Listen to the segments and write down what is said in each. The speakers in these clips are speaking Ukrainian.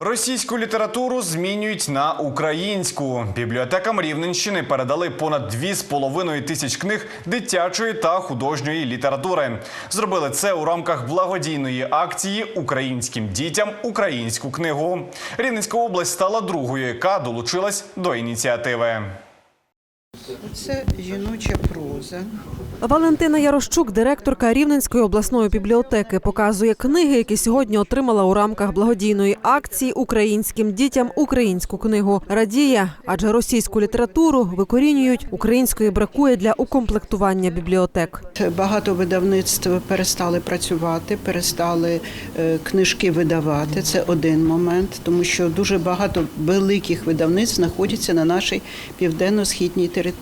Російську літературу змінюють на українську. Бібліотекам Рівненщини передали понад 2,5 тисяч книг дитячої та художньої літератури. Зробили це у рамках благодійної акції Українським дітям українську книгу. Рівненська область стала другою, яка долучилась до ініціативи. Це жіноча проза. Валентина Ярощук, директорка Рівненської обласної бібліотеки, показує книги, які сьогодні отримала у рамках благодійної акції українським дітям українську книгу. Радіє, адже російську літературу викорінюють, української бракує для укомплектування бібліотек. Багато видавництв перестали працювати, перестали е, книжки видавати. Це один момент, тому що дуже багато великих видавництв знаходяться на нашій південно-східній території.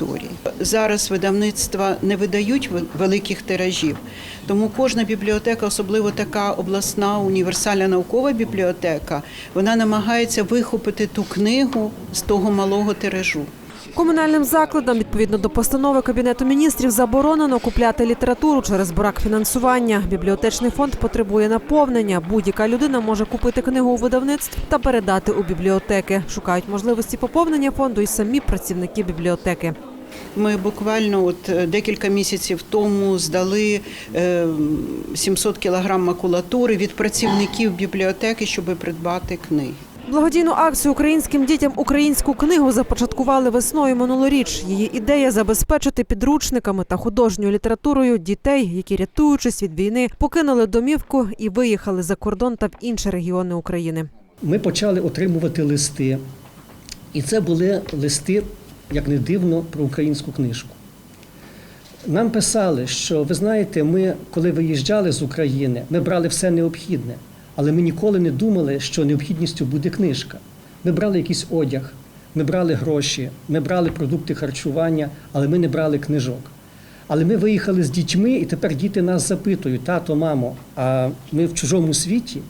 Зараз видавництва не видають великих тиражів, тому кожна бібліотека, особливо така обласна універсальна наукова бібліотека, вона намагається вихопити ту книгу з того малого тиражу. Комунальним закладам відповідно до постанови кабінету міністрів заборонено купляти літературу через брак фінансування. Бібліотечний фонд потребує наповнення. Будь-яка людина може купити книгу у видавництв та передати у бібліотеки. Шукають можливості поповнення фонду і самі працівники бібліотеки. Ми буквально от е, декілька місяців тому здали е, 700 кілограм макулатури від працівників бібліотеки, щоб придбати книги. Благодійну акцію українським дітям українську книгу започаткували весною минулоріч. Її ідея забезпечити підручниками та художньою літературою дітей, які рятуючись від війни, покинули домівку і виїхали за кордон та в інші регіони України. ми почали отримувати листи. І це були листи, як не дивно, про українську книжку. Нам писали, що ви знаєте, ми, коли виїжджали з України, ми брали все необхідне, але ми ніколи не думали, що необхідністю буде книжка. Ми брали якийсь одяг, ми брали гроші, ми брали продукти харчування, але ми не брали книжок. Але ми виїхали з дітьми, і тепер діти нас запитують: тато, мамо, а ми в чужому світі,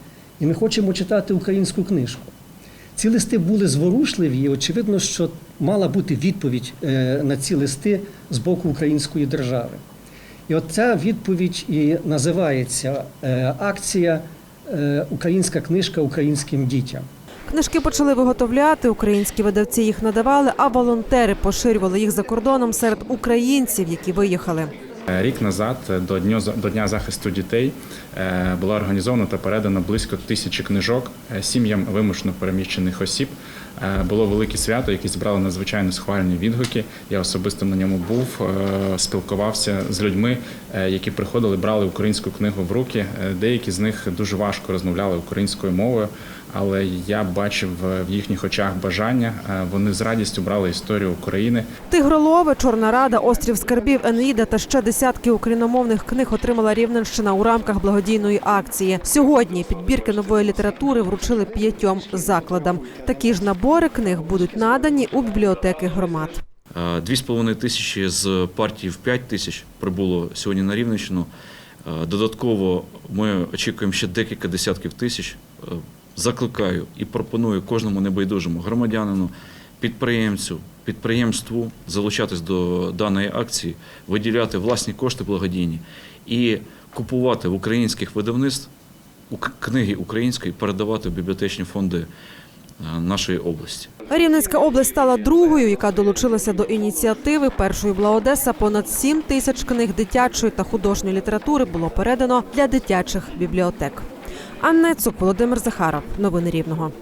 і ми хочемо читати українську книжку. Ці листи були зворушливі, і очевидно, що мала бути відповідь е, на ці листи з боку української держави. І от ця відповідь і називається е, акція Українська книжка українським дітям. Книжки почали виготовляти, українські видавці їх надавали, а волонтери поширювали їх за кордоном серед українців, які виїхали. Рік назад е, до дню до дня захисту дітей е, була організована та передана близько тисячі книжок е, сім'ям вимушено переміщених осіб. Е, Було велике свято, яке зібрало надзвичайно схвальні відгуки. Я особисто на ньому був, е, спілкувався з людьми, е, які приходили, брали українську книгу в руки. Е, Деякі з них дуже важко розмовляли українською мовою, але я бачив е, в їхніх очах бажання. Е, Вони з радістю брали історію України. Тигролове, Чорна Рада, Острів Скарбів, Енеїда та ще десятки україномовних книг отримала Рівненщина у рамках благодійної акції. Сьогодні підбірки нової літератури вручили п'ятьом закладам. Такі ж набори книг будуть надані у бібліотеки громад. Е, Дві з половиною тисячі з партії в 5 тисяч прибуло сьогодні на Рівненщину. Е, Додатково ми очікуємо ще декілька десятків тисяч. Закликаю і пропоную кожному небайдужому громадянину, підприємцю, підприємству залучатись до даної акції, виділяти власні кошти благодійні і купувати в українських видавництв книги української, передавати в бібліотечні фонди е, нашої області. Рівненська область стала другою, яка долучилася до ініціативи. Першою була Одеса. Понад 7 тисяч книг дитячої та художньої літератури було передано для дитячих бібліотек. Анна Цук, Володимир Захаров. Новини Рівного.